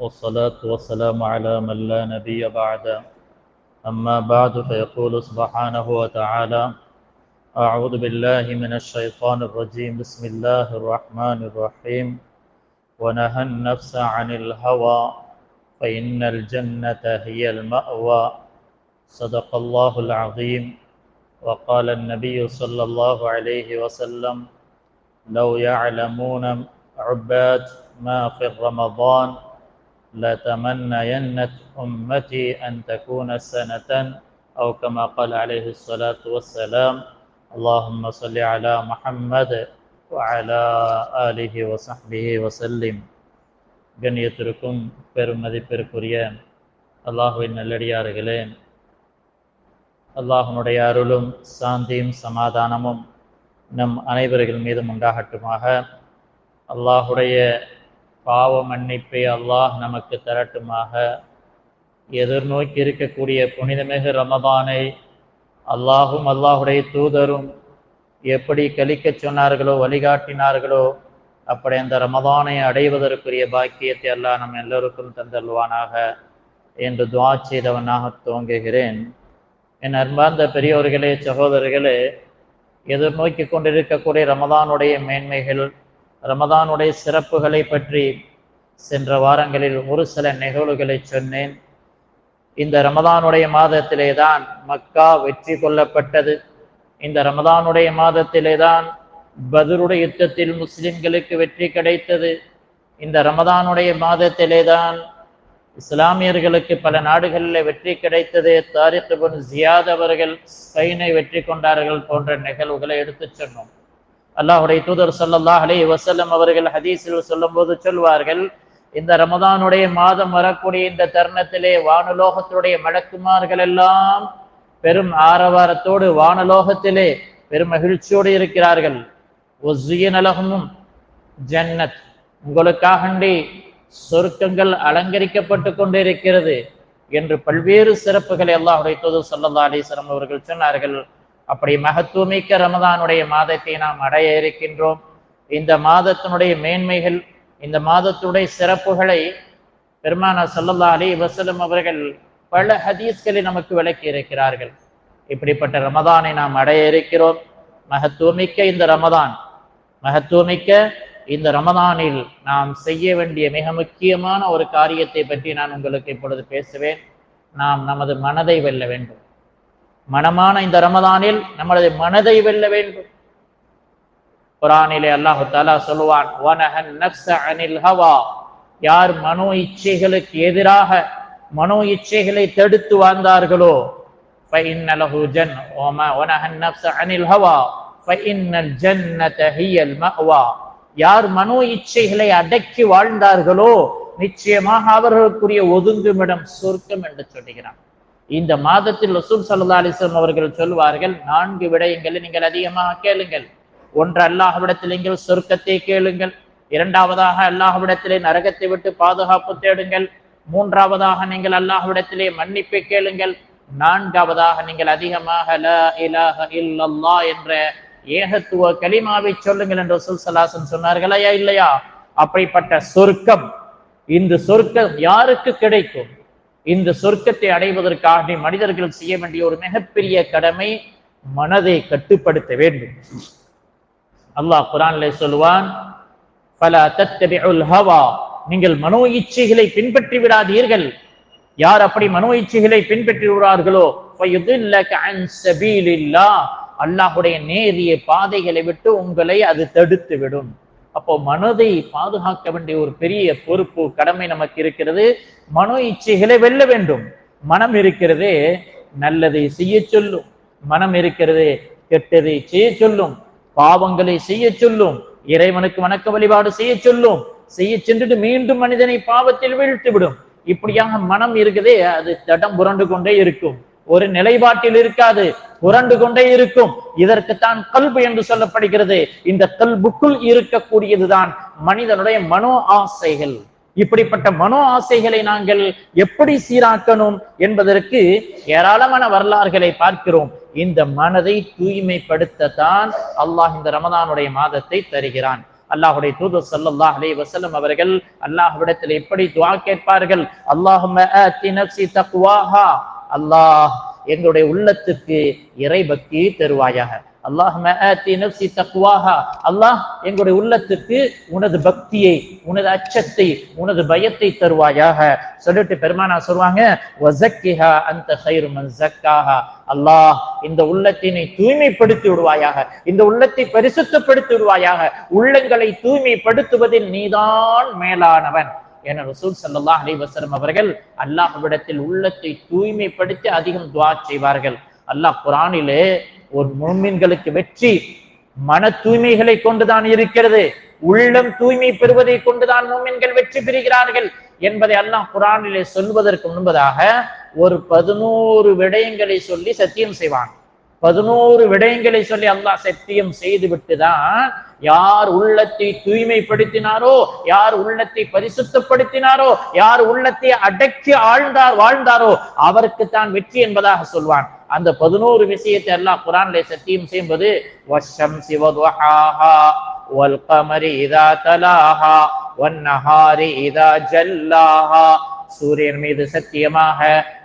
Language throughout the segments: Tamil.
والصلاة والسلام على من لا نبي بعد. أما بعد فيقول سبحانه وتعالى أعوذ بالله من الشيطان الرجيم. بسم الله الرحمن الرحيم. ونهى النفس عن الهوى فإن الجنة هي المأوى. صدق الله العظيم. وقال النبي صلى الله عليه وسلم لو يعلمون عباد ما في رمضان لتمنينت أمتي أن تكون سنة أو كما قال عليه الصلاة والسلام اللهم صل على محمد وعلى آله وصحبه وسلم கண்ணியத்திற்கும் பெரும் மதிப்பிற்குரிய அல்லாஹுவின் நல்லடியார்களே அல்லாஹனுடைய அருளும் சாந்தியும் சமாதானமும் நம் அனைவர்கள் மீதும் உண்டாகட்டுமாக அல்லாஹுடைய பாவ மன்னிப்பை அல்லாஹ் நமக்கு தரட்டுமாக. எதிர்நோக்கி இருக்கக்கூடிய புனிதமிகு ரமதானை அல்லாஹும் அல்லாஹுடைய தூதரும் எப்படி கழிக்க சொன்னார்களோ வழிகாட்டினார்களோ அப்படி அந்த ரமதானை அடைவதற்குரிய பாக்கியத்தை எல்லாம் நம் எல்லோருக்கும் தந்தல்வானாக என்று துவா செய்தவனாக துவங்குகிறேன். என் அன்பார்ந்த பெரியோர்களே சகோதரர்களே எதிர்நோக்கி கொண்டிருக்கக்கூடிய ரமதானுடைய மேன்மைகள் ரமதானுடைய சிறப்புகளை பற்றி சென்ற வாரங்களில் ஒரு சில நிகழ்வுகளை சொன்னேன். இந்த ரமதானுடைய மாதத்திலே தான் மக்கா வெற்றி கொள்ளப்பட்டது. இந்த ரமதானுடைய மாதத்திலே தான் பதருடைய யுத்தத்தில் முஸ்லிம்களுக்கு வெற்றி கிடைத்தது. இந்த ரமதானுடைய மாதத்திலே தான் இஸ்லாமியர்களுக்கு பல நாடுகளில் வெற்றி கிடைத்தது. தாரிக் பின் ஜியாத் அவர்கள் ஸ்பெயினை வெற்றி கொண்டார்கள் போன்ற நிகழ்வுகளை எடுத்துச் சொன்னோம். அல்லாஹுடைய தூதர் சல்லாஹ் அலே வசல்லம் அவர்கள் ஹதீஸில் சொல்லும் போது சொல்வார்கள் இந்த ரமதானுடைய மாதம் வரக்கூடிய இந்த தருணத்திலே வானலோகத்துடைய மடக்குமார்கள் எல்லாம் பெரும் ஆரவாரத்தோடு வானலோகத்திலே பெரும் மகிழ்ச்சியோடு இருக்கிறார்கள். நலகமும் ஜன்னத் உங்களுக்காகண்டி சொர்க்கங்கள் அலங்கரிக்கப்பட்டு கொண்டிருக்கிறது என்று பல்வேறு சிறப்புகளை அல்லாஹுடைய தூதர் சல்லா அலிஸ்லாம் அவர்கள் சொன்னார்கள். அப்படி மகத்துவமிக்க ரமதானுடைய மாதத்தை நாம் அடைய இருக்கின்றோம். இந்த மாதத்தினுடைய மேன்மைகள் இந்த மாதத்துடைய சிறப்புகளை பெருமானா சல்லல்லா அலி வசலம் அவர்கள் பல ஹதீஸ்களை நமக்கு விளக்கி இருக்கிறார்கள். இப்படிப்பட்ட ரமதானை நாம் அடைய இருக்கிறோம். மகத்துவமிக்க இந்த ரமதான் மகத்துவமிக்க இந்த ரமதானில் நாம் செய்ய வேண்டிய மிக முக்கியமான ஒரு காரியத்தை பற்றி நான் உங்களுக்கு இப்பொழுது பேசுவேன். நாம் நமது மனதை வெல்ல வேண்டும். மனமான இந்த ரமதானில் நம்மளது மனதை வெல்ல வேண்டும். குரானிலே அல்லாஹு தாலா சொல்லுவான் யார் மனோ இச்சைகளுக்கு எதிராக மனோ இச்சைகளை தடுத்து வாழ்ந்தார்களோ யார் மனோ இச்சைகளை அடக்கி வாழ்ந்தார்களோ நிச்சயமாக அவர்களுக்குரிய ஒதுங்குமிடம் சொர்க்கம் என்று சொல்லுகிறான். இந்த மாதத்தில் ரசூல் சல்லா அலிஸ்லாம் அவர்கள் சொல்வார்கள் நான்கு விடயங்களை நீங்கள் அதிகமாக கேளுங்கள். ஒன்று அல்லாஹ்விடத்தில் நீங்கள் சொர்க்கத்தை கேளுங்கள். இரண்டாவதாக அல்லாஹ்விடத்திலே நரகத்தை விட்டு பாதுகாப்பு தேடுங்கள். மூன்றாவதாக நீங்கள் அல்லாஹ்விடத்திலே மன்னிப்பை கேளுங்கள். நான்காவதாக நீங்கள் அதிகமாக ல இலாஹ இல்லல்லா என்ற ஏகத்துவ கலிமாவை சொல்லுங்கள் என்று ரசூல் சல்லாசன் சொன்னார்களா இல்லையா? அப்படிப்பட்ட சொர்க்கம் இந்த சொர்க்கம் யாருக்கு கிடைக்கும்? இந்த சொர்க்கத்தை அடைவதற்காக மனிதர்கள் செய்ய வேண்டிய ஒரு மிகப்பெரிய கடமை மனதை கட்டுப்படுத்த வேண்டும். அல்லாஹ் குரான்ல சொல்லுவான் பல தத்தபிஉல் ஹவா. நீங்கள் மனோ இச்சைகளை பின்பற்றி விடாதீர்கள். யார் அப்படி மனோ இச்சைகளை பின்பற்றி விடுறார்களோ அல்லாஹுடைய நேரிய பாதைகளை விட்டு உங்களை அது தடுத்து விடும் அப்போ மனதை பாதுகாக்க வேண்டிய ஒரு பெரிய பொறுப்பு கடமை நமக்கு இருக்கிறது. மனோ இச்சைகளை வெல்ல வேண்டும். மனம் இருக்கிறது நல்லதை செய்ய சொல்லும். மனம் இருக்கிறது கெட்டதை செய்ய சொல்லும். பாவங்களை செய்ய சொல்லும். இறைவனுக்கு வணக்க வழிபாடு செய்ய சொல்லும். செய்ய சென்றுட்டு மீண்டும் மனிதனை பாவத்தில் வீழ்த்து விடும் இப்படியாக மனம் இருக்குதே அது தடம் புரண்டு கொண்டே இருக்கும். ஒரு நிலைப்பாட்டில் இருக்காது புரண்டு கொண்டே இருக்கும். இதற்குத்தான் கல்பு என்று சொல்லப்படுகிறது. இந்த கல்புக்குள் இருக்கக்கூடியதுதான் மனிதனுடைய மனோ ஆசைகள். இப்படிப்பட்ட மனோ ஆசைகளை நாங்கள் எப்படி சீராக்கணும் என்பதற்கு ஏராளமான வரலாறுகளை பார்க்கிறோம். இந்த மனதை தூய்மைப்படுத்தத்தான் அல்லாஹ் இந்த ரமதானுடைய மாதத்தை தருகிறான். அல்லாஹுடைய தூது ஸல்லல்லாஹு அலைஹி வசலம் அவர்கள் அல்லாஹ்விடத்தில் எப்படி துவா கேட்பார்கள்? அல்லாஹும்ம அல்லாஹ் எங்களுடைய உள்ளத்துக்கு இறை பக்தியை தருவாயாக. அல்லாஹ் ஆத்தி நஃப்ஸி அல்லாஹ் எங்களுடைய உள்ளத்துக்கு உனது பக்தியை உனது அச்சத்தை உனது பயத்தை தருவாயாக. சொல்லிட்டு பெருமானா சொல்லுவாங்க வசக்கிஹா அந்த ஹைரு மன்சக்காஹா அல்லாஹ் இந்த உள்ளத்தினை தூய்மைப்படுத்தி விடுவாயாக. இந்த உள்ளத்தை பரிசுத்தப்படுத்தி விடுவாயாக. உள்ளங்களை தூய்மைப்படுத்துவதில் நீதான் மேலானவன். என ரசூல் சல்லா அலி வஸல்லம் அவர்கள் அல்லாஹ்விடத்தில் உள்ளத்தை தூய்மைப்படுத்தி அதிகம் துவா செய்வார்கள். அல்லாஹ் குரானிலே ஒரு முன்மீன்களுக்கு வெற்றி மன தூய்மைகளை கொண்டுதான் இருக்கிறது உள்ளம் தூய்மை பெறுவதை கொண்டுதான் மூமின்கள் வெற்றி பெறுகிறார்கள் என்பதை அல்லாஹ் குரானிலே சொல்வதற்கு முன்பதாக ஒரு பதினோரு விடயங்களை சொல்லி சத்தியம் செய்வான். பதினோரு விடயங்களை சொல்லி அல்லாஹ் சத்தியம் செய்து விட்டுதான் யார் உள்ளத்தை தூய்மைப்படுத்தினாரோ யார் உள்ளத்தை பரிசுத்தப்படுத்தினாரோ யார் உள்ளத்தை அடக்கி ஆழ்ந்தார் வாழ்ந்தாரோ அவருக்கு தான் வெற்றி என்பதாக சொல்வான். அந்த பதினோரு விஷயத்தை எல்லாம் குரான்ல சத்தியம் செய்யும்போது வஷம் சிவதுஹாஹா வல் இதா தலாஹா வன் இதா ஜல்லாஹா சூரியன் மீது சத்தியமாக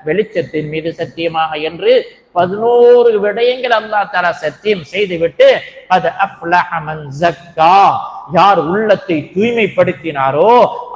வெளிச்சத்தின் மீது சத்தியமாக என்று பதினோரு விடயங்கள் அல்லாஹ் தலா சத்தியம் செய்துவிட்டு அது அஃப்லஹமன் ஜக்கா யார் உள்ளத்தை தூய்மைப்படுத்தினாரோ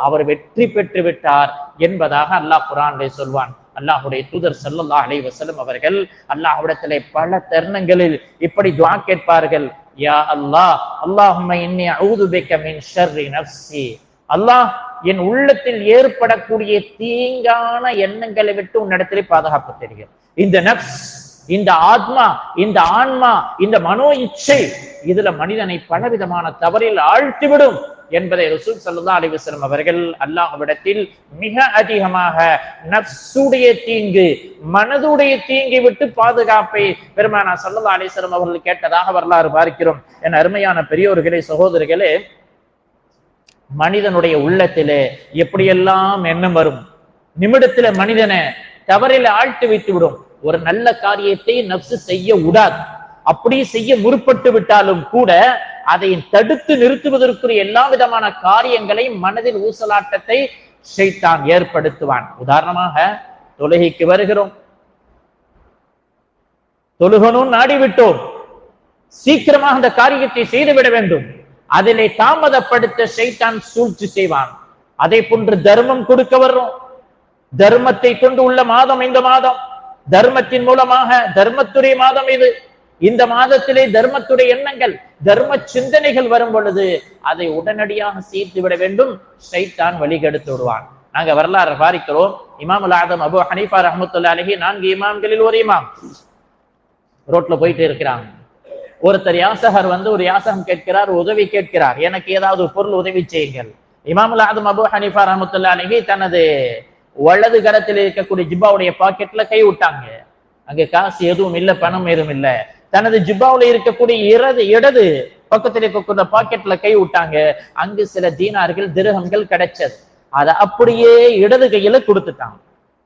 அவர் வெற்றி பெற்று விட்டார் என்பதாக அல்லாஹ் குரானிலே சொல்வான். அல்லாஹுடைய தூதர் சல்லல்லா அலைஹி வசலம் அவர்கள் அல்லாஹ்விடத்திலே பல தருணங்களில் இப்படி துவா கேட்பார்கள். யா அல்லாஹ் அல்லாஹும்ம இன்னி அஊது பிக்க மின் ஷர்ரி நஃப்சி அல்லாஹ் என் உள்ளத்தில் ஏற்படக்கூடிய தீங்கான எண்ணங்களை விட்டு உன்னிடத்திலே பாதுகாப்பு தெரிகிறது இந்த நப்ஸ் இந்த ஆத்மா இந்த ஆன்மா இந்த மனோ இச்சை இதுல மனிதனை பலவிதமான தவறில் ஆழ்த்திவிடும் என்பதை ரசூல் சல்லா அலிவசலம் அவர்கள் அல்லாஹ்விடத்தில் மிக அதிகமாக நப்சுடைய தீங்கு மனதுடைய தீங்கை விட்டு பாதுகாப்பை பெருமானா சல்லா அலிஸ்லம் அவர்கள் கேட்டதாக வரலாறு பார்க்கிறோம். என் அருமையான பெரியோர்களே சகோதரர்களே மனிதனுடைய உள்ளத்திலே எப்படியெல்லாம் எண்ணம் வரும்? நிமிடத்துல மனிதனை தவறில ஆழ்த்தி வைத்து விடும். ஒரு நல்ல காரியத்தை நப்சு செய்ய விடாது அப்படி செய்ய முற்பட்டு விட்டாலும் கூட அதை தடுத்து நிறுத்துவதற்குரிய எல்லா விதமான காரியங்களை மனதில் ஊசலாட்டத்தை ஷைத்தான் ஏற்படுத்துவான். உதாரணமாக தொழுகைக்கு வருகிறோம். தொழுகணும் நாடிவிட்டோம். சீக்கிரமாக அந்த காரியத்தை செய்துவிட வேண்டும். அதிலே தாமதப்படுத்த சைத்தான் சூழ்ச்சி செய்வான். அதை போன்று தர்மம் கொடுக்க வர்றோம். தர்மத்தை கொண்டு உள்ள மாதம் இந்த மாதம். தர்மத்தின் மூலமாக தர்மத்துறை மாதம் இது. இந்த மாதத்திலே தர்மத்துடைய எண்ணங்கள் தர்ம சிந்தனைகள் வரும் பொழுது அதை உடனடியாக சீர்த்து விட வேண்டும். சைத்தான் வழிகெடுத்து விடுவான். நாங்க வரலாறு பாரிக்கிறோம் இமாம் ஆதம் அபு ஹனீஃபா ரஹமத்துல்லா அலஹி நான்கு இமாம்களில் ஒரு இமாம். ரோட்ல போயிட்டு இருக்கிறாங்க. ஒருத்தர் யாசகர் வந்து ஒரு யாசகம் கேட்கிறார் உதவி கேட்கிறார். எனக்கு ஏதாவது பொருள் உதவி செய்யுங்கள். இமாமுல் ஆதம் அபு ஹனிஃபா ரஹமத்துல்லா அலஹி தனது வலது கரத்தில் இருக்கக்கூடிய ஜிப்பாவுடைய பாக்கெட்ல கை விட்டாங்க. அங்க காசு எதுவும் இல்லை பணம் எதுவும் இல்ல. தனது ஜிப்பாவுல இருக்கக்கூடிய இடது இடது பக்கத்தில் இருக்கக்கூடிய பாக்கெட்ல கை விட்டாங்க. அங்கு சில தீனார்கள் திருகங்கள் கிடைச்சது. அதை அப்படியே இடது கையில கொடுத்துட்டாங்க.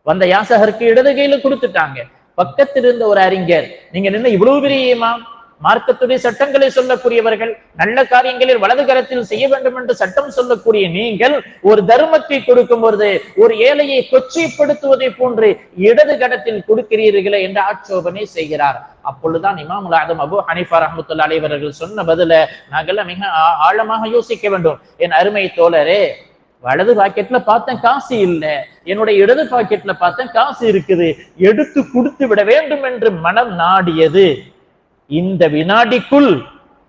வந்த யாசகருக்கு இடது கையில கொடுத்துட்டாங்க. பக்கத்தில் இருந்த ஒரு அறிஞர் நீங்க நின்று இவ்வளவு பெரிய இமாம் மார்க்கத்துடைய சட்டங்களை சொல்லக்கூடியவர்கள் நல்ல காரியங்களில் வலது கரத்தில் செய்ய வேண்டும் என்று சட்டம் சொல்லக்கூடிய நீங்கள் ஒரு தர்மத்தை கொடுக்கும் பொழுது ஒரு ஏழையை கொச்சைப்படுத்துவதை போன்று இடது கரத்தில் கொடுக்கிறீர்களே என்று ஆட்சோபனை செய்கிறார். அப்பொழுதுதான் இமாமுல் ஆதம் அபு ஹனிஃபா ரஹமத்துல்லா அலைவர்கள் சொன்ன பதில நாங்கள் மிக ஆழமாக யோசிக்க வேண்டும். என் அருமை தோழரே வலது பாக்கெட்ல பார்த்தேன் காசு இல்லை. என்னுடைய இடது பாக்கெட்ல பார்த்தேன் காசு இருக்குது. எடுத்து கொடுத்து விட வேண்டும் என்று மனம் நாடியது. இந்த வினாடிக்குள்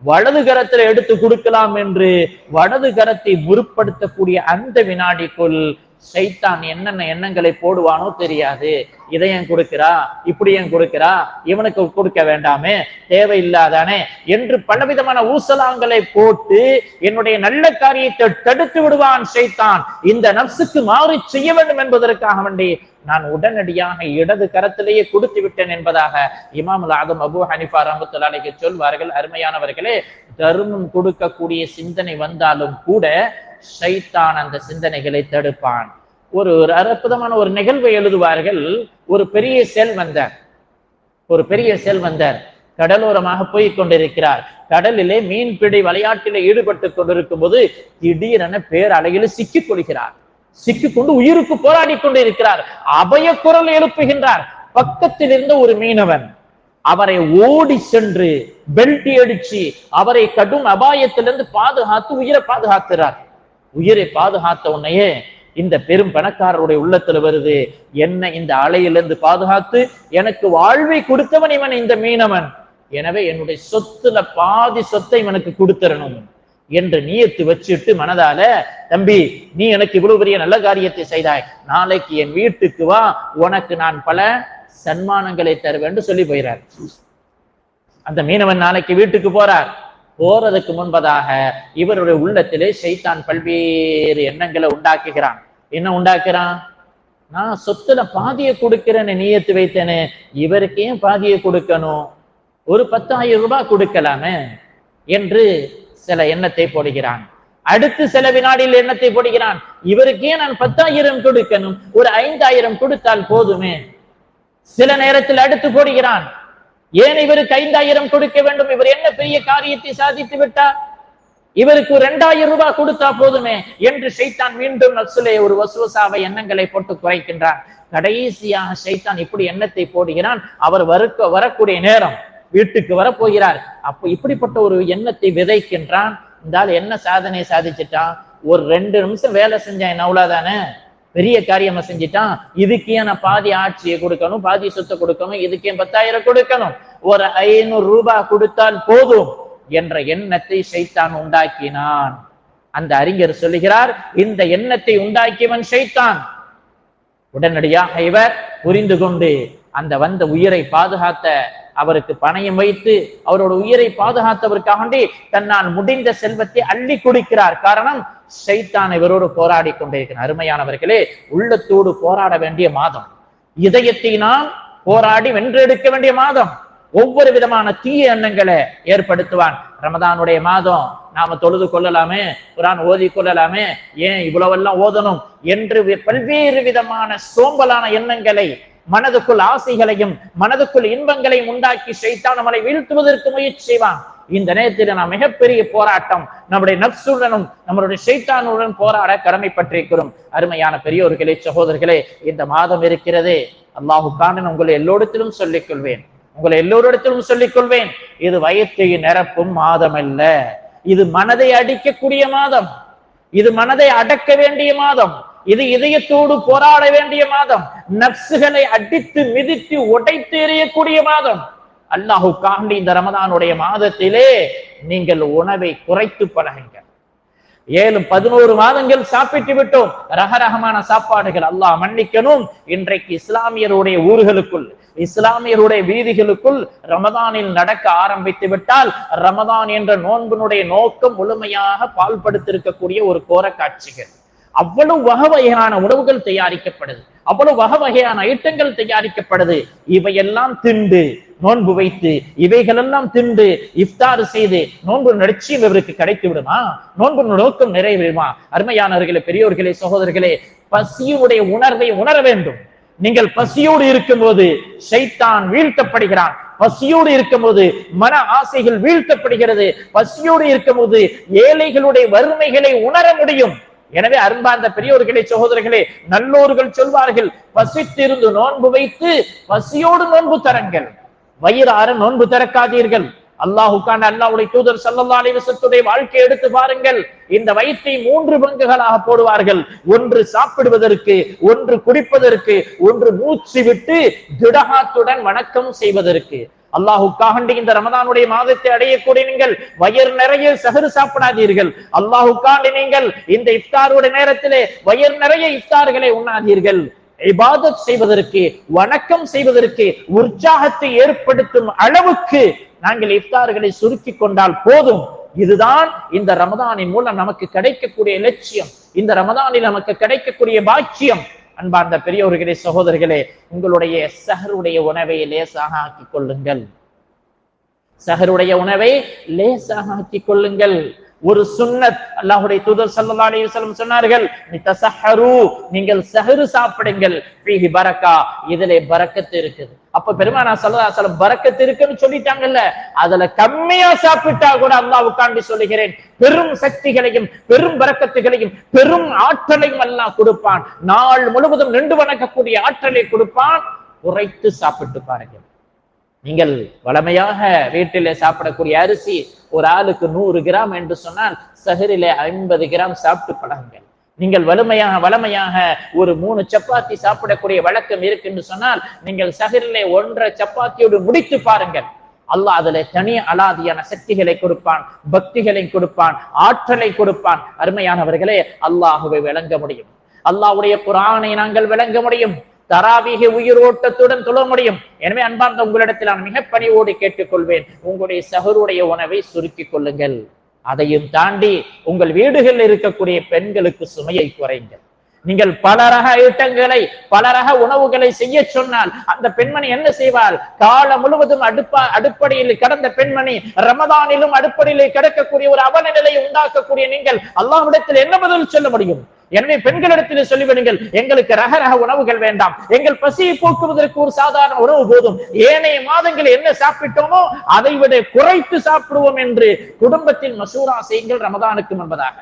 வலது கரத்துல எடுத்து கொடுக்கலாம் என்று வலது கரத்தை முற்படுத்தக்கூடிய அந்த வினாடிக்குள் சைத்தான் என்னென்ன எண்ணங்களை போடுவானோ தெரியாது. இதை ஏன் கொடுக்கிறா இப்படி ஏன் கொடுக்கிறா இவனுக்கு கொடுக்க வேண்டாமே தேவையில்லாதானே என்று பலவிதமான ஊசலாங்களை போட்டு என்னுடைய நல்ல காரியத்தை தடுத்து விடுவான் சைத்தான். இந்த நப்சுக்கு மாறி செய்ய வேண்டும் என்பதற்காக வேண்டி நான் உடனடியாக இடது கரத்திலேயே கொடுத்து விட்டேன் என்பதாக இமாமுல் ஆதம் அபு ஹனிஃபா ரஹமத்துல்லாஹி சொல்வார்கள். அருமையானவர்களே தர்மம் கொடுக்கக்கூடிய சிந்தனை வந்தாலும் கூட சைத்தான் அந்த சிந்தனைகளை தடுப்பான். ஒரு ஒரு அற்புதமான ஒரு நிகழ்வை எழுதுவார்கள். ஒரு பெரிய செல் வந்தார். ஒரு பெரிய செல் வந்தார். கடலோரமாக போய் கொண்டிருக்கிறார். கடலிலே மீன்பிடி விளையாட்டிலே ஈடுபட்டு கொண்டிருக்கும் போது திடீரென பேரலையில சிக்கிக் கொள்கிறார். சிக்கிக் கொண்டு உயிருக்கு போராடி கொண்டிருக்கிறார் அபய குரல் எழுப்புகின்றார். பக்கத்தில் இருந்த ஒரு மீனவன் அவரை ஓடி சென்று பெல்ட் அடிச்சு அவரை கடும் அபாயத்திலிருந்து பாதுகாத்து உயிரை பாதுகாக்கிறார். உயிரை பாதுகாத்த உன்னையே இந்த பெரும் பணக்காரருடைய உள்ளத்துல வருது. என்ன இந்த அலையிலிருந்து பாதுகாத்து எனக்கு வாழ்வை கொடுத்தவன் இவன் இந்த மீனவன். எனவே என்னுடைய சொத்துல பாதி சொத்தை இவனுக்கு கொடுத்தரணும். என்று நீயத்து வச்சுட்டு மனதால தம்பி நீ எனக்கு இவ்வளவு பெரிய நல்ல காரியத்தை செய்தாய். நாளைக்கு என் வீட்டுக்கு வா. உனக்கு நான் பல சன்மானங்களை தருவேன் சொல்லி போயிறார். அந்த மீனவன் நாளைக்கு வீட்டுக்கு போறார். போறதுக்கு முன்பதாக இவருடைய உள்ளத்திலே சைத்தான் பல்வேறு எண்ணங்களை உண்டாக்குகிறான். என்ன உண்டாக்குறான்? நான் சொத்துல பாதியை கொடுக்கிறேன்னு நீயத்து வைத்தேனே. இவருக்கு ஏன் பாதியை கொடுக்கணும். ஒரு பத்தாயிரம் ரூபாய் கொடுக்கலாமே என்று சில எண்ணத்தை போடுகிறான். அடுத்து சில வினாடியில் எண்ணத்தை போடுகிறான். இவருக்கே நான் பத்தாயிரம் கொடுக்கணும்? ஒரு ஐந்தாயிரம் கொடுத்தால் போதுமே. சில நேரத்தில் அடுத்து போடுகிறான். ஏன் இவருக்கு ஐந்தாயிரம் கொடுக்க வேண்டும்? இவர் என்ன பெரிய காரியத்தை சாதித்து விட்டார்? இவருக்கு ரெண்டாயிரம் இரண்டாயிரம் ரூபாய் கொடுத்தா போதுமே என்று சைத்தான் மீண்டும் நசுலே ஒரு வசுவசாவை எண்ணங்களை போட்டு குறைக்கின்றான். கடைசியாக ஷைத்தான் இப்படி எண்ணத்தை போடுகிறான். அவர் வருக்க வரக்கூடிய நேரம். வீட்டுக்கு வர போகிறார் அப்போ இப்படிப்பட்ட ஒரு எண்ணத்தை விதைக்கின்றான். இந்த ஆள் என்ன சாதனையை சாதிச்சிட்டான்? ஒரு ரெண்டு நிமிஷம் வேலை செஞ்சான் அவ்வளவுதானே? பெரிய காரியமா செஞ்சிட்டான். இதுக்கே நான் பாதி ஆட்சியை கொடுக்கணும்? பாதி சொத்தை கொடுக்கணும்? இதுக்கே பத்தாயிரம் கொடுக்கணும்? ஒரு ஐநூறு ரூபாய் கொடுத்தால் போதும் என்ற எண்ணத்தை சைத்தான் உண்டாக்கினான். அந்த அறிஞர் சொல்லுகிறார் இந்த எண்ணத்தை உண்டாக்கியவன் சைத்தான். உடனடியாக இவர் புரிந்து கொண்டு அந்த வந்த உயிரை பாதுகாத்த அவருக்கு பணயம் வைத்து அவரோட உயிரை பாதுகாத்தவருக்காக தன்னால் முடிந்த செல்வத்தை அள்ளி கொடுக்கிறார். காரணம் சைத்தான் இவரோடு போராடி கொண்டிருக்கிறார் அருமையானவர்களே உள்ளத்தோடு போராட வேண்டிய மாதம். இதயத்தை நாம் போராடி வென்றெடுக்க வேண்டிய மாதம். ஒவ்வொரு விதமான தீய எண்ணங்களை ஏற்படுத்துவான். ரமதானுடைய மாதம். நாம தொழுது கொள்ளலாமே குரான் ஓதி கொள்ளலாமே ஏன் இவ்வளவெல்லாம் ஓதணும் என்று பல்வேறு விதமான சோம்பலான எண்ணங்களை மனதுக்குள் ஆசைகளையும் மனதுக்குள் இன்பங்களையும் உண்டாக்கி சைத்தான் நம்மளை வீழ்த்துவதற்கு முயற்சி செய்வான். இந்த நேரத்தில் நாம் மிகப்பெரிய போராட்டம் நம்முடைய நப்சுடனும் நம்மளுடைய சைத்தானுடன் போராட கடமைப்பட்டிருக்கிறோம். அருமையான பெரியோர்களே சகோதரர்களே இந்த மாதம் இருக்கிறதே. அல்லாஹு உங்களை எல்லோரிடத்திலும் சொல்லிக் கொள்வேன் உங்களை எல்லோரிடத்திலும் சொல்லிக் கொள்வேன் இது வயத்தை நிரப்பும் மாதம் அல்ல இது மனதை அடிக்கக்கூடிய மாதம். இது மனதை அடக்க வேண்டிய மாதம். இது இதயத்தோடு போராட வேண்டிய மாதம். நப்சுகளை அடித்து மிதித்து உடைத்து எறியக்கூடிய மாதம். அல்லாஹு காண்டி இந்த ரமதானுடைய மாதத்திலே நீங்கள் உணவை குறைத்து பழகுங்க ஏழு பதினோரு மாதங்கள் சாப்பிட்டு விட்டோம். ரகரகமான சாப்பாடுகள் அல்லாஹ் மன்னிக்கணும். இன்றைக்கு இஸ்லாமியருடைய ஊர்களுக்குள் இஸ்லாமியருடைய வீதிகளுக்குள் ரமதானில் நடக்க ஆரம்பித்து விட்டால் ரமதான் என்ற நோன்பினுடைய நோக்கம் முழுமையாக பால்படுத்திருக்கக்கூடிய ஒரு கோர காட்சிகள் அவ்வளவு வகை வகையான உணவுகள் தயாரிக்கப்படுது. அவ்வளவு வகை வகையான ஐட்டங்கள் தயாரிக்கப்படுது. இவையெல்லாம் திண்டு நோன்பு வைத்து இவைகளெல்லாம் திண்டு இஃப்தார் செய்து நோன்பு நிச்சயம் இவருக்கு கிடைத்து விடுமா? நோன்பு நோக்கம் நிறைவேறுமா? அருமையானவர்களே பெரியோர்களே சகோதரர்களே பசியுடைய உணர்வை உணர வேண்டும். நீங்கள் பசியோடு இருக்கும்போது சைத்தான் வீழ்த்தப்படுகிறான். பசியோடு இருக்கும்போது மன ஆசைகள் வீழ்த்தப்படுகிறது. பசியோடு இருக்கும்போது ஏழைகளுடைய வறுமைகளை உணர முடியும். எனவே அன்பார்ந்த பெரியோர்களே சகோதரர்களே நல்லோர்கள் சொல்வார்கள் பசித்திருந்து நோன்பு வைத்து பசியோடு நோன்பு தரங்கள் வயிறார நோன்பு திறக்காதீர்கள். அல்லாஹுக்கான அல்லாவுடைய தூதர் சல்லல்லா அலிவசத்துடைய வாழ்க்கை எடுத்து பாருங்கள். இந்த வயிற்றை மூன்று பங்குகளாக போடுவார்கள். ஒன்று சாப்பிடுவதற்கு ஒன்று குடிப்பதற்கு ஒன்று மூச்சு விட்டு திடகாத்துடன் வணக்கம் செய்வதற்கு. அல்லாஹுக்காக இந்த ரமதானுடைய மாதத்தை அடையக்கூடிய நீங்கள் வயிறு நிறைய சகரு சாப்பிடாதீர்கள். அல்லாஹுக்காண்டி நீங்கள் இந்த இஃப்தாருடைய நேரத்திலே வயிறு நிறைய இஃப்தார்களை உண்ணாதீர்கள். இபாதத் செய்வதற்கு வணக்கம் செய்வதற்கு உற்சாகத்தை ஏற்படுத்தும் அளவுக்கு நாங்கள் இஃப்தார்களை சுருக்கி கொண்டால் போதும். இதுதான் இந்த ரமதானின் மூலம் நமக்கு கிடைக்கக்கூடிய லட்சியம். இந்த ரமதானில் நமக்கு கிடைக்கக்கூடிய பாக்கியம். அன்பார்ந்த பெரியவர்களே சகோதரர்களே உங்களுடைய சஹருடைய உணவை லேசாக ஆக்கிக் கொள்ளுங்கள். சஹருடைய உணவை லேசாக ஆக்கிக் கொள்ளுங்கள். ஒரு சுன்னத் அல்லாஹுடைய தூதர் சல்லா அலி வஸல்லம் சொன்னார்கள் நீங்கள் சஹரு சாப்பிடுங்கள். ஃபீஹி பரக்கா இதிலே பறக்கத்து இருக்குது. அப்ப பெருமானா சல்லா சலம் பறக்கத்து இருக்குன்னு சொல்லிட்டாங்கல்ல அதுல கம்மியா சாப்பிட்டா கூட அல்லாஹ்வுக்காண்டி சொல்லுகிறேன் பெரும் சக்திகளையும் பெரும் பறக்கத்துகளையும் பெரும் ஆற்றலையும் அல்லாஹ் கொடுப்பான். நாள் முழுவதும் நின்று வணங்கக்கூடிய ஆற்றலை கொடுப்பான். உரைத்து சாப்பிட்டு பாருங்கள். நீங்கள் வளமையாக வீட்டிலே சாப்பிடக்கூடிய அரிசி ஒரு ஆளுக்கு நூறு கிராம் என்று சொன்னால் சஹரிலே ஐம்பது கிராம் சாப்பிட்டு பழகுங்கள். நீங்கள் வலிமையாக வளமையாக ஒரு மூணு சப்பாத்தி சாப்பிடக்கூடிய வழக்கம் இருக்கு என்று சொன்னால் நீங்கள் சஹரிலே ஒன்றரை சப்பாத்தியோடு முடித்து பாருங்கள். அல்லாஹ் அதுல தனி அலாதியான சக்திகளை கொடுப்பான் பக்திகளை கொடுப்பான் ஆற்றலை கொடுப்பான். அருமையானவர்களே அல்லாஹுவை விளங்க முடியும். அல்லாஹ்வுடைய குரானை நாங்கள் விளங்க முடியும். தராவீக உயிரோட்டத்துடன் தொழ முடியும். எனவே அன்பார்ந்த உங்களிடத்தில் நான் மிக பணிவோடு கேட்டுக்கொள்வேன். உங்களுடைய சகருடைய உணவை சுருக்கிக் கொள்ளுங்கள். அதையும் தாண்டி உங்கள் வீடுகளில் இருக்கக்கூடிய பெண்களுக்கு சுமையை குறைங்கள் நீங்கள் பல ரக ஐட்டங்களை பல ரக உணவுகளை செய்ய சொன்னால் அந்த பெண்மணி என்ன செய்வாள்? காலம் முழுவதும் அடுப்பா அடுப்படையில் கடந்த பெண்மணி ரமதானிலும் அடுப்படையில் கிடக்கக்கூடிய ஒரு அவல நிலையை உண்டாக்கக்கூடிய நீங்கள் அல்லாவிடத்தில் என்ன பதில் சொல்ல முடியும்? எனவே பெண்களிடத்தில் சொல்லிவிடுங்கள். எங்களுக்கு ரக ரக உணவுகள் வேண்டாம். எங்கள் பசியை போக்குவதற்கு ஒரு சாதாரண உணவு போதும். ஏனைய மாதங்கள் என்ன சாப்பிட்டோமோ அதை விட குறைத்து சாப்பிடுவோம் என்று குடும்பத்தில் மசூரா செய்யுங்கள் ரமதானுக்கு முன்பதாக.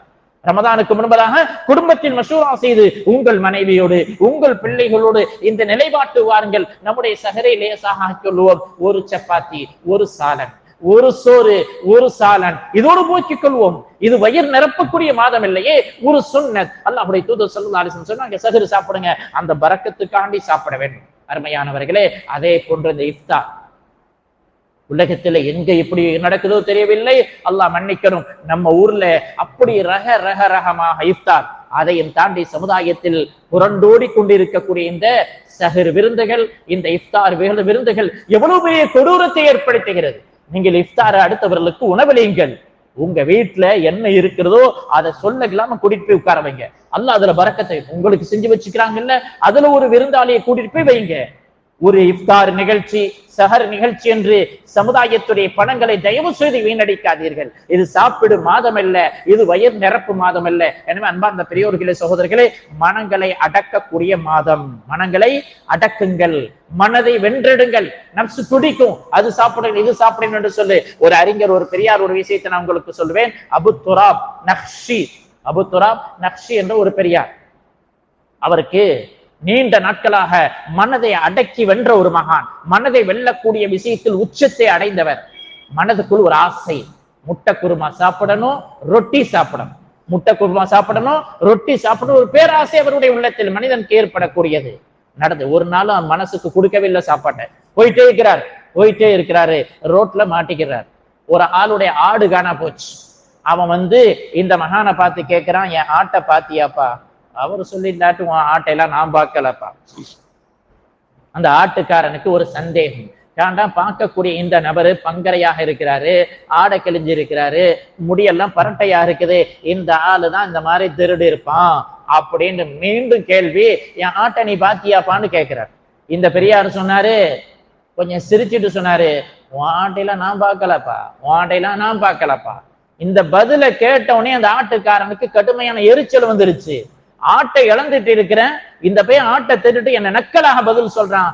ரமதானுக்கு முன்பதாக குடும்பத்தில் மசூரா செய்து உங்கள் மனைவியோடு உங்கள் பிள்ளைகளோடு இந்த நிலைப்பாட்டு வாருங்கள். நம்முடைய சகரை லேசாக சொல்லுவோம் கொள்வோம். ஒரு சப்பாத்தி ஒரு சாலன் ஒரு சோறு ஒரு சாலன். இதோடு போக்கிக் கொள்வோம் இது வயிறு நிரப்பக்கூடிய மாதம் இல்லையே ஒரு சுன்னத் அப்படி தூதர் ஸல்லல்லாஹு சொன்னாங்க சஹர் சாப்பிடுங்க அந்த பறக்கத்துக்காண்டி சாப்பிட வேண்டும். அருமையானவர்களே அதே போன்ற இந்த இஃப்தா. உலகத்துல எங்க எப்படி நடக்குதோ தெரியவில்லை. அல்லாஹ் மன்னிக்கணும். நம்ம ஊர்ல அப்படி ரக ரக ரகமாக இஃப்தார் அதையும் தாண்டி சமுதாயத்தில் புரண்டோடி கொண்டிருக்கக்கூடிய இந்த சஹர் விருந்துகள் இந்த இஃப்தார் விருந்துகள் எவ்வளவு பெரிய கொடூரத்தை ஏற்படுத்துகிறது. நீங்கள் இஃப்தார அடுத்தவர்களுக்கு உணவளியுங்கள். உங்க வீட்டுல என்ன இருக்கிறதோ அதை சொல்ல இல்லாம கூட்டிட்டு போய் உட்கார வைங்க. அல்ல அதுல பறக்கத்தை உங்களுக்கு செஞ்சு வச்சுக்கிறாங்கல்ல அதுல ஒரு விருந்தாளியை கூட்டிட்டு போய் வைங்க. ஒரு இஃப்தார் நிகழ்ச்சி சஹர் நிகழ்ச்சி என்று சமுதாயத்துடைய பணங்களை தயவு செய்து வீணடிக்காதீர்கள். இது சாப்பிடு மாதம் அல்ல இது வயிறு நிரப்பு மாதம் அல்ல எனவே அன்பார்ந்த பெரியோர்களே சகோதரர்களே மனங்களை அடக்கக்கூடிய மாதம். மனங்களை அடக்குங்கள். மனதை வென்றெடுங்கள். நம்சு துடிக்கும். அது சாப்பிடுங்க இது சாப்பிடணும் என்று சொல்லு. ஒரு அறிஞர் ஒரு பெரியார் ஒரு விஷயத்தை நான் உங்களுக்கு சொல்லுவேன். அபு துராப் நக்ஷி அபு துராப் நக்ஷி என்ற ஒரு பெரியார். அவருக்கு நீண்ட நாட்களாக மனதை அடக்கி வென்ற ஒரு மகான் மனதை வெல்லக்கூடிய விஷயத்தில் உச்சத்தை அடைந்தவர். மனதுக்குள் ஒரு ஆசை முட்டை குருமா சாப்பிடணும் ரொட்டி சாப்பிடணும். முட்டை குருமா சாப்பிடணும் ரொட்டி சாப்பிடணும் ஒரு பேராசை அவருடைய உள்ளத்தில் மனிதனுக்கு ஏற்படக்கூடியது. நடந்து ஒரு நாளும் அவன் மனசுக்கு கொடுக்கவில்லை சாப்பாட்டை. போயிட்டே இருக்கிறார் போயிட்டே இருக்கிறாரு ரோட்ல மாட்டிக்கிறார். ஒரு ஆளுடைய ஆடு காணா போச்சு. அவன் வந்து இந்த மகானை பார்த்து கேட்கிறான் என் ஆட்டை பாத்தியாப்பா? அவர் சொல்லிட்டாட்டு உன் ஆட்டையெல்லாம் நான் பார்க்கலப்பா. அந்த ஆட்டுக்காரனுக்கு ஒரு சந்தேகம். ஏன்டா பார்க்கக்கூடிய இந்த நபரு பங்கரையாக இருக்கிறாரு ஆடை கிழிஞ்சு இருக்கிறாரு முடியெல்லாம் பரட்டையா இருக்குது இந்த ஆளு தான் இந்த மாதிரி திருடு இருப்பான். அப்படின்னு மீண்டும் கேள்வி என் ஆட்டை நீ பாத்தியாப்பான்னு கேட்கிறார். இந்த பெரியார் சொன்னாரு கொஞ்சம் சிரிச்சிட்டு சொன்னாரு உன் ஆட்டையெல்லாம் நான் பார்க்கலப்பா உன் ஆட்டையெல்லாம் நான் பார்க்கலப்பா. இந்த பதில கேட்ட உடனே அந்த ஆட்டுக்காரனுக்கு கடுமையான எரிச்சல் வந்துருச்சு. ஆட்டை இழந்துட்டு இருக்கிறேன். இந்த பையன் ஆட்டை திருட்டு என்ன நக்கலாக பதில் சொல்றான்.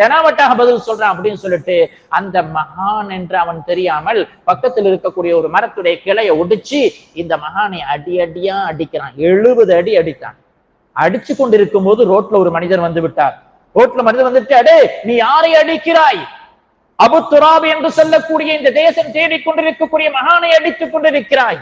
தெனாவட்டாக பதில் சொல்றான் அப்படின்னு சொல்லிட்டு அந்த மகான் என்று அவன் தெரியாமல் பக்கத்தில் இருக்கக்கூடிய ஒரு மரத்துடைய கிளையை ஒடிச்சு இந்த மகானை அடி அடியா அடிக்கிறான். எழுபது அடி அடித்தான். அடிச்சு கொண்டிருக்கும் போது ரோட்ல ஒரு மனிதர் வந்து விட்டார். ரோட்ல மனிதர் வந்துட்டு அடே நீ யாரை அடிக்கிறாய்? அபு துராப் என்று சொல்லக்கூடிய இந்த தேசம் தேடிக்கொண்டிருக்கக்கூடிய மகானை அடித்துக் கொண்டிருக்கிறாய்.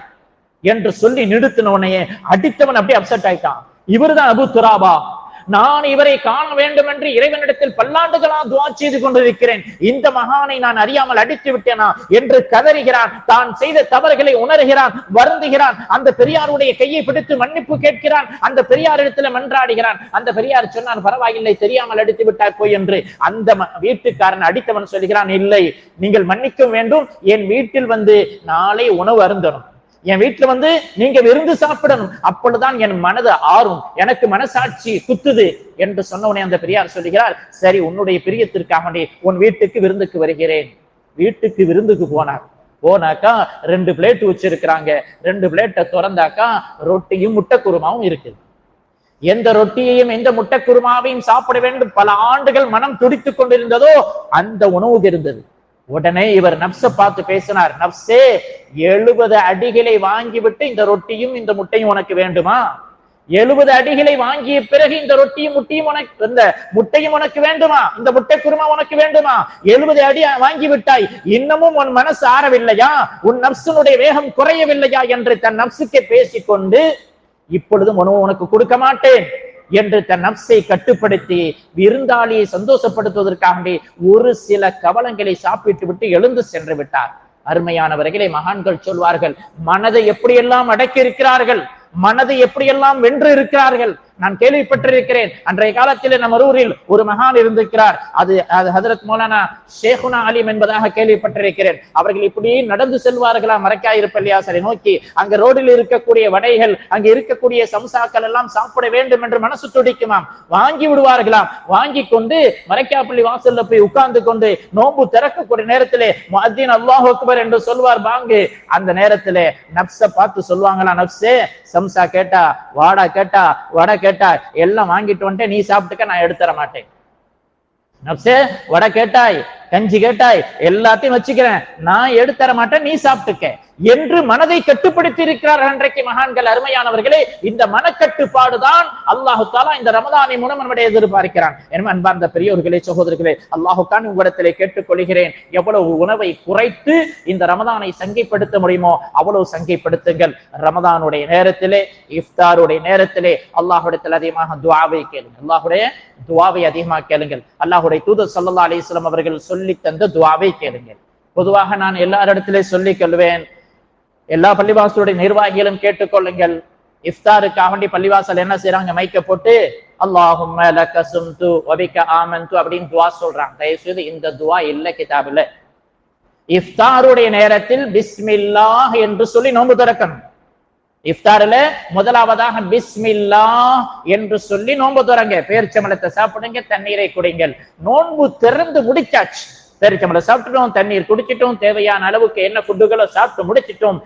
என்று சொல்லி நிறுத்தின உடனே அடித்தவன் அப்படியே அப்செட் ஆயிட்டான். இவர்தான் அபு துராபா. நான் இவரை காண வேண்டும் என்று இறைவனிடத்தில் பல்லாண்டுகளா துவா செய்து கொண்டிருக்கிறேன். இந்த மகானை நான் அறியாமல் அடித்து விட்டேனா என்று கதறுகிறான். தான் செய்த தவறுகளை உணர்கிறான் வருந்துகிறான். அந்த பெரியாருடைய கையை பிடித்து மன்னிப்பு கேட்கிறான். அந்த பெரியாரிடத்துல மன்றாடுகிறான். அந்த பெரியார் சொன்னான் பரவாயில்லை தெரியாமல் அடித்து விட்டார் போய் என்று. அந்த ம- வீட்டுக்காரன் அடித்தவன் சொல்கிறான் இல்லை நீங்கள் மன்னிக்க வேண்டும். என் வீட்டில் வந்து நாளை உணவு அருந்தணும். என் வீட்டுல வந்து நீங்க விருந்து சாப்பிடணும். அப்பொழுதுதான் என் மனது ஆறும். எனக்கு மனசாட்சி குத்துது என்று சொன்ன உடனே அந்த பெரியார் சொல்லுகிறார் சரி உன்னுடைய பிரியத்திற்காக உன் வீட்டுக்கு விருந்துக்கு வருகிறேன். வீட்டுக்கு விருந்துக்கு போனார். போனாக்கா ரெண்டு பிளேட் வச்சிருக்கிறாங்க. ரெண்டு பிளேட்டை திறந்தாக்கா ரொட்டியும் முட்டைக்குருமாவும் இருக்குது. எந்த ரொட்டியையும் எந்த முட்டைக்குருமாவையும் சாப்பிட வேண்டும். பல ஆண்டுகள் மனம் துடித்துக் கொண்டிருந்ததோ அந்த உணவு இருந்தது. உடனே இவர் நப்ச பார்த்து பேசினார் நப்சே எழுபது அடிகளை வாங்கிவிட்டு இந்த ரொட்டியும் இந்த முட்டையும் உனக்கு வேண்டுமா? எழுபது அடிகளை வாங்கிய பிறகு இந்த ரொட்டியும் முட்டையும் உனக்கு இந்த முட்டையும் உனக்கு வேண்டுமா? இந்த முட்டை குருமா உனக்கு வேண்டுமா? எழுபது அடி வாங்கி விட்டாய் இன்னமும் உன் மனசு ஆறவில்லையா? உன் நப்சனுடைய வேகம் குறையவில்லையா? என்று தன் நப்சுக்கே பேசிக்கொண்டு இப்பொழுதும் உணவு உனக்கு கொடுக்க மாட்டேன். என்று தன் நப்சை கட்டுப்படுத்தி விருந்தாளியை சந்தோஷப்படுத்துவதற்காக ஒரு சில கவலங்களை சாப்பிட்டு விட்டு எழுந்து சென்று விட்டார். அருமையானவர்களை மகான்கள் சொல்வார்கள் மனதை எப்படியெல்லாம் அடக்கி இருக்கிறார்கள் மனதை எப்படியெல்லாம் வென்று இருக்கிறார்கள் நான் கேள்விப்பட்டிருக்கிறேன். அன்றைய காலத்தில் நம்ம ஊரில் ஒரு மகான் இருந்திருக்கிறார். அது அது ஹதரத் மௌலானா ஷேகுனா அலிம் என்பதாக கேள்விப்பட்டிருக்கிறேன். அவர்கள் இப்படி நடந்து செல்வார்களா மறைக்காயிரு பள்ளியாசரை நோக்கி? அங்க ரோடில் இருக்கக்கூடிய வடைகள் அங்கு இருக்கக்கூடிய சம்சாக்கள் எல்லாம் சாப்பிட வேண்டும் என்று மனசு துடிக்குமாம். வாங்கி விடுவார்களாம். வாங்கி கொண்டு மறைக்காப்பள்ளி வாசல்ல போய் உட்கார்ந்து கொண்டு நோம்பு திறக்கக்கூடிய நேரத்திலே மத்தின் அல்லாஹ் அக்பர் என்று சொல்வார் பாங்கு அந்த நேரத்திலே நப்ச பார்த்து சொல்லுவாங்களா நப்சே சம்சா கேட்டா வாடா கேட்டா வடை கேட்டாய் எல்லாம் வாங்கிட்டு வந்துட்டு நீ சாப்பிட்டுக்க நான் எடுத்துற மாட்டேன். நப்சே வடை கேட்டாய் கஞ்சி கேட்டாய் எல்லாத்தையும் வச்சுக்கிறேன். நான் எடுத்துற மாட்டேன் நீ சாப்பிட்டுக்க. என்று மனதை கட்டுப்படுத்தி இருக்கிறார் அன்றைக்கு மகான்கள் அருமையானவர்களே. இந்த மனக்கட்டுப்பாடுதான் அல்லாஹு தாலா இந்த ரமதானை மூலம் நம்முடைய எதிர்பார்க்கிறான். எனவே அன்பார்ந்த பெரியோர்களே சகோதரர்களே அல்லாஹுக்கான் உங்களிடத்திலே கேட்டுக்கொள்கிறேன். எவ்வளவு உணவை குறைத்து இந்த ரமதானை சங்கைப்படுத்த முடியுமோ அவ்வளவு சங்கைப்படுத்துங்கள். ரமதானுடைய நேரத்திலே இஃப்தாருடைய நேரத்திலே அல்லாஹுடத்தில் அதிகமாக துவாவை கேளுங்கள். அல்லாஹுடைய துவாவை அதிகமாக கேளுங்கள். அல்லாஹுடைய தூதர் சல்லா அலிஸ்லாம் அவர்கள் சொல்லி தந்த துவாவை கேளுங்கள். பொதுவாக நான் எல்லாரிடத்திலே சொல்லிக் கொள்வேன் எல்லா பள்ளிவாசலுடைய நிர்வாகிகளும் கேட்டுக்கொள்ளுங்கள் இஃப்தாருக்காக வேண்டி பள்ளிவாசல் என்ன செய்யறாங்க மைக்க போட்டு அல்லாஹும் அப்படின்னு துவா சொல்றாங்க. தயவு செய்து இந்த துவா இல்ல கிதாபில். இஃப்தாருடைய நேரத்தில் பிஸ்மில்லாஹ் என்று சொல்லி நோன்பு திறக்கணும். இஃப்தாரில முதலாவதாக பிஸ்மில்லா என்று சொல்லி நோன்பு துறங்க. பேர்ச்சமலத்தை சாப்பிடுங்க தண்ணீரை குடிங்கள். நோன்பு திறந்து முடிச்சாச்சு. பேரிச்சம்பளம் சாப்பிட்டுட்டோம் தண்ணீர் குடிச்சிட்டோம் தேவையான அளவுக்கு என்ன ஃபுட்டுகளோ சாப்பிட்டு முடிச்சிட்டோம்.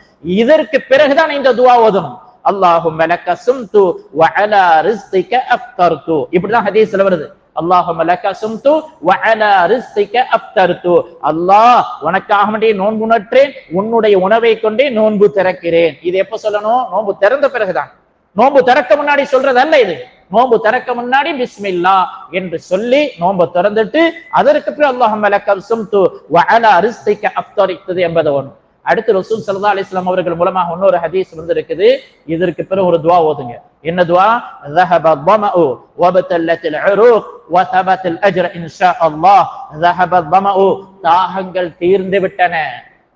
இதற்கு பிறகுதான் இந்த துவா ஓதணும். அல்லாஹும் லக்க சும்து வஅலா ரிஸ்திக அஃப்தர்து. இப்படிதான் ஹதீஸ்ல வருது. அல்லாஹும் லக்க சும்து வஅலா ரிஸ்திக அஃப்தர்து. அல்லாஹ் உனக்காக வேண்டிய நோன்பு நற்றேன் உன்னுடைய உணவை கொண்டே நோன்பு திறக்கிறேன். இது எப்ப சொல்லணும்? நோன்பு திறந்த பிறகுதான். நோன்பு திறக்க முன்னாடி சொல்றது அல்ல இது. நோன்பு திறக்க முன்னாடி பிஸ்மில்லா என்று சொல்லி நோன்பு திறந்துட்டு அதற்கு பிறகு அல்லாஹும் லக்க சும்து வஅலா ரிஸ்திக அஃப்தரித்தது என்பது ஒன்று அடுத்து ரசூல் சல்லா அலிஸ்லாம் அவர்கள் மூலமாக இன்னொரு ஹதீஸ் வந்து இருக்குது இதற்கு பிறகு ஒரு துவா ஓதுங்க என்ன துவா ذهب الظمأ وابتلت العروق وثبت الاجر ان شاء الله ذهب الظمأ தாகங்கள் தீர்ந்து விட்டன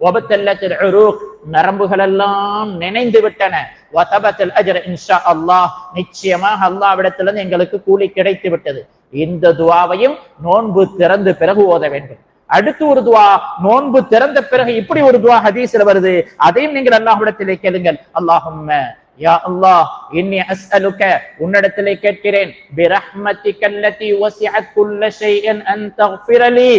ஒபத்தல்லத்தில் உரூக் நரம்புகள் எல்லாம் நினைந்து விட்டன. வதபத்தில் அஜர் இன்ஷா அல்லாஹ் நிச்சயமாக அல்லாவிடத்திலிருந்து எங்களுக்கு கூலி கிடைத்து விட்டது. இந்த துவாவையும் நோன்பு திறந்து பிறகு ஓத வேண்டும். அடுத்து ஒரு துவா நோன்பு திறந்த பிறகு இப்படி ஒரு துவா ஹதீஸ்ல வருது. அதையும் நீங்கள் அல்லாஹ்விடத்திலே கேளுங்கள். அல்லாஹும் யா அல்லாஹ் இன்னி அஸ்அலுக உன்னிடத்திலே கேட்கிறேன். பிரஹ்மத்திகல்லதி வசிஅத் குல்ல ஷைஅன் அன் தக்ஃபிரலி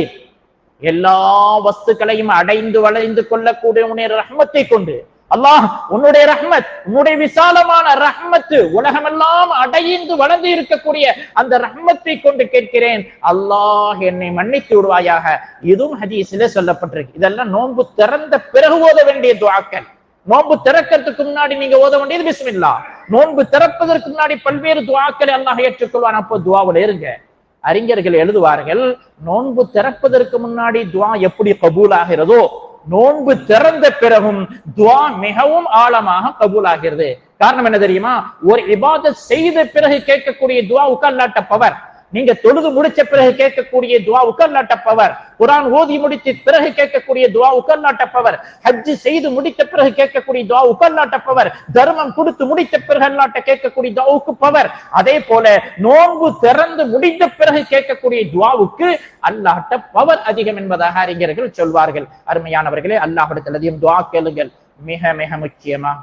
எல்லா வஸ்துக்களையும் அடைந்து வளைந்து கொள்ளக்கூடிய உன்னுடைய ரஹ்மத்தை கொண்டு. அல்லாஹ் உன்னுடைய ரஹ்மத் உன்னுடைய விசாலமான ரஹ்மத்து உலகமெல்லாம் அடைந்து வளர்ந்து இருக்கக்கூடிய அந்த ரஹ்மத்தை கொண்டு கேட்கிறேன். அல்லாஹ் என்னை மன்னித்து விடுவாயாக. இதுவும் ஹதீஸிலே சொல்லப்பட்டிருக்கு. இதெல்லாம் நோன்பு திறந்த பிறகு ஓத வேண்டிய துவாக்கள். நோன்பு திறக்கிறதுக்கு முன்னாடி நீங்க ஓத வேண்டியது பிஸ்மில்லா. நோன்பு திறப்பதற்கு முன்னாடி பல்வேறு துவாக்களை அல்லாஹ் ஏற்றுக்கொள்வான். அப்போ துவாவில் இருங்க. அறிஞர்கள் எழுதுவார்கள் நோன்பு திறப்பதற்கு முன்னாடி துவா எப்படி கபூலாகிறதோ நோன்பு திறந்த பிறகும் துவா மிகவும் ஆழமாக கபூலாகிறது. காரணம் என்ன தெரியுமா? ஒரு இபாத செய்த பிறகு கேட்கக்கூடிய துவா உக்கல்லாட்ட பவர். நீங்க தொழுது முடிச்ச பிறகு கேட்கக்கூடிய துவா உக்கல்லாட்ட பவர் குரான் ஓதி முடித்த பிறகு கேட்கக்கூடிய துவா உக்கல்லாட்ட பவர் ஹஜ்ஜு செய்து முடித்த பிறகு கேட்கக்கூடிய துவா உக்கல்லாட்ட பவர் தர்மம் கொடுத்து முடித்த பிறகு நாட்ட கேட்கக்கூடிய துவாவுக்கு பவர். அதே போல நோன்பு திறந்து முடிந்த பிறகு கேட்கக்கூடிய துவாவுக்கு அல்லாட்ட பவர் அதிகம் என்பதாக அறிஞர்கள் சொல்வார்கள். அருமையானவர்களே அல்லாஹிடத்தில் அதிகம் துவா கேளுங்கள். மிக மிக முக்கியமா.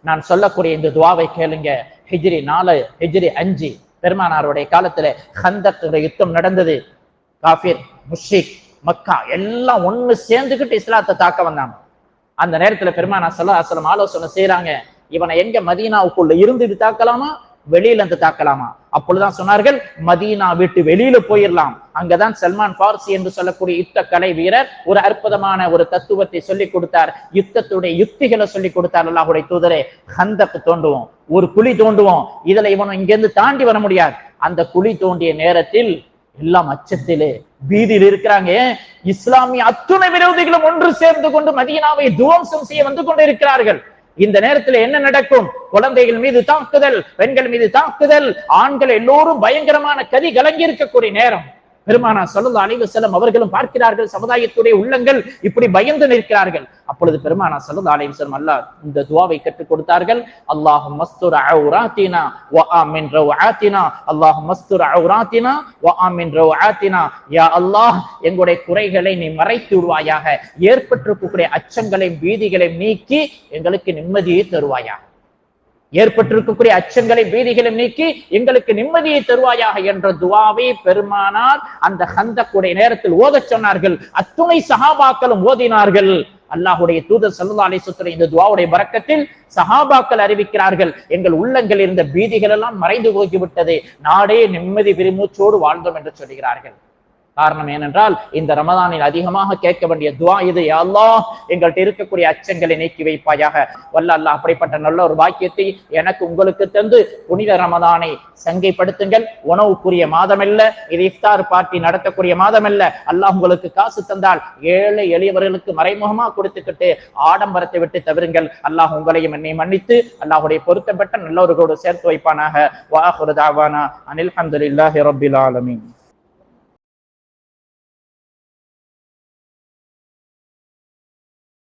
நான் சொல்லக்கூடிய இந்த துவாவை கேளுங்க. ஹிஜ்ரி நாலு ஹிஜ்ரி அஞ்சு பெருமானாருடைய காலத்துல ஹந்தக் யுத்தம் நடந்தது. காஃபிர் முஷிக் மக்கா எல்லாம் ஒண்ணு சேர்ந்துக்கிட்டு இஸ்லாத்தை தாக்க வந்தாங்க. அந்த நேரத்துல பெருமானா சல்லா அசலம் ஆலோசனை செய்யறாங்க இவனை எங்க மதீனாவுக்குள்ள இருந்துட்டு தாக்கலாமா? வெளியில இருந்து தாக்கலாமா? அப்பொழுதுதான் சொன்னார்கள் மதீனா விட்டு வெளியில போயிடலாம் அங்கதான் சல்மான் பார்சி என்று சொல்லக்கூடிய யுத்த கலை வீரர் ஒரு அற்புதமான ஒரு தத்துவத்தை சொல்லி கொடுத்தார். யுத்தத்துடைய யுக்திகளை சொல்லி கொடுத்தார் அல்லாஹுடைய தூதரே. ஹந்தக்கு தோண்டுவோம் ஒரு குழி தோண்டுவோம். இதுல இவன் இங்கிருந்து தாண்டி வர முடியாது. அந்த குழி தோண்டிய நேரத்தில் எல்லாம் அச்சத்திலே பீதியில் இருக்கிறாங்க. இஸ்லாமிய அத்துணை விரோதிகளும் ஒன்று சேர்ந்து கொண்டு மதீனாவை துவம்சம் செய்ய வந்து கொண்டு இருக்கிறார்கள் இந்த நேரத்தில் என்ன நடக்கும்? குழந்தைகள் மீது தாக்குதல் பெண்கள் மீது தாக்குதல் ஆண்கள் எல்லோரும் பயங்கரமான கதி கலங்கி இருக்கக்கூடிய நேரம். பெருமானா சல்லா அலைவு செல்லம் அவர்களும் பார்க்கிறார்கள் சமுதாயத்துடைய உள்ளங்கள் இப்படி பயந்து நிற்கிறார்கள். அப்பொழுது பெருமானா சல்லா அலைவு செல்லம் அல்லாஹ் இந்த துவாவை கற்றுக் கொடுத்தார்கள். அல்லாஹும் மஸ்துர் அவுராத்தினா வ ஆமின் ரவுஆத்தினா. அல்லாஹும் மஸ்துர் அவுராத்தினா வ ஆமின் ரவுஆத்தினா. யா அல்லாஹ் எங்களுடைய குறைகளை நீ மறைத்து விடுவாயாக. ஏற்பட்டிருக்கக்கூடிய அச்சங்களையும் பீதிகளையும் நீக்கி எங்களுக்கு நிம்மதியை தருவாயாக. ஏற்பட்டிருக்கக்கூடிய அச்சங்களை பீதிகளை நீக்கி எங்களுக்கு நிம்மதியை தருவாயாக என்ற துவாவை பெருமானார் அந்த ஹந்தக்குடைய நேரத்தில் ஓதச் சொன்னார்கள். அத்துணை சகாபாக்களும் ஓதினார்கள். அல்லாஹுடைய தூதர் சல்லா அலிசுத்துறை இந்த துவாவுடைய பறக்கத்தில் சஹாபாக்கள் அறிவிக்கிறார்கள் எங்கள் உள்ளங்கள் இருந்த பீதிகள் எல்லாம் மறைந்து போகிவிட்டது. நாடே நிம்மதி விரிமூச்சோடு வாழ்ந்தோம் என்று சொல்கிறார்கள். காரணம் ஏனென்றால் இந்த ரமதானில் அதிகமாக கேட்க வேண்டிய துவா இது. யா அல்லாஹ் எங்கள்கிட்ட இருக்கக்கூடிய அச்சங்களை நீக்கி வைப்பாயாக. வல்ல அல்லாஹ் அப்படிப்பட்ட நல்ல ஒரு வாக்கியத்தை எனக்கு உங்களுக்கு தந்து புனித ரமதானை சங்கைப்படுத்துங்கள். உணவுக்குரிய மாதம் அல்ல இது இஃப்தார் பார்ட்டி நடத்தக்கூடிய மாதம் அல்ல அல்லாஹ் உங்களுக்கு காசு தந்தால் ஏழை எளியவர்களுக்கு மறைமுகமா கொடுத்துக்கிட்டு ஆடம்பரத்தை விட்டு தவிருங்கள் அல்லாஹ் உங்களையும் என்னை மன்னித்து அல்லாஹுடைய பொருத்தப்பட்ட நல்லவர்களோடு சேர்த்து வைப்பானாக. வாஹுரதாவானா அனில் அஹமதுல்லாஹி ரபில் ஆலமின்.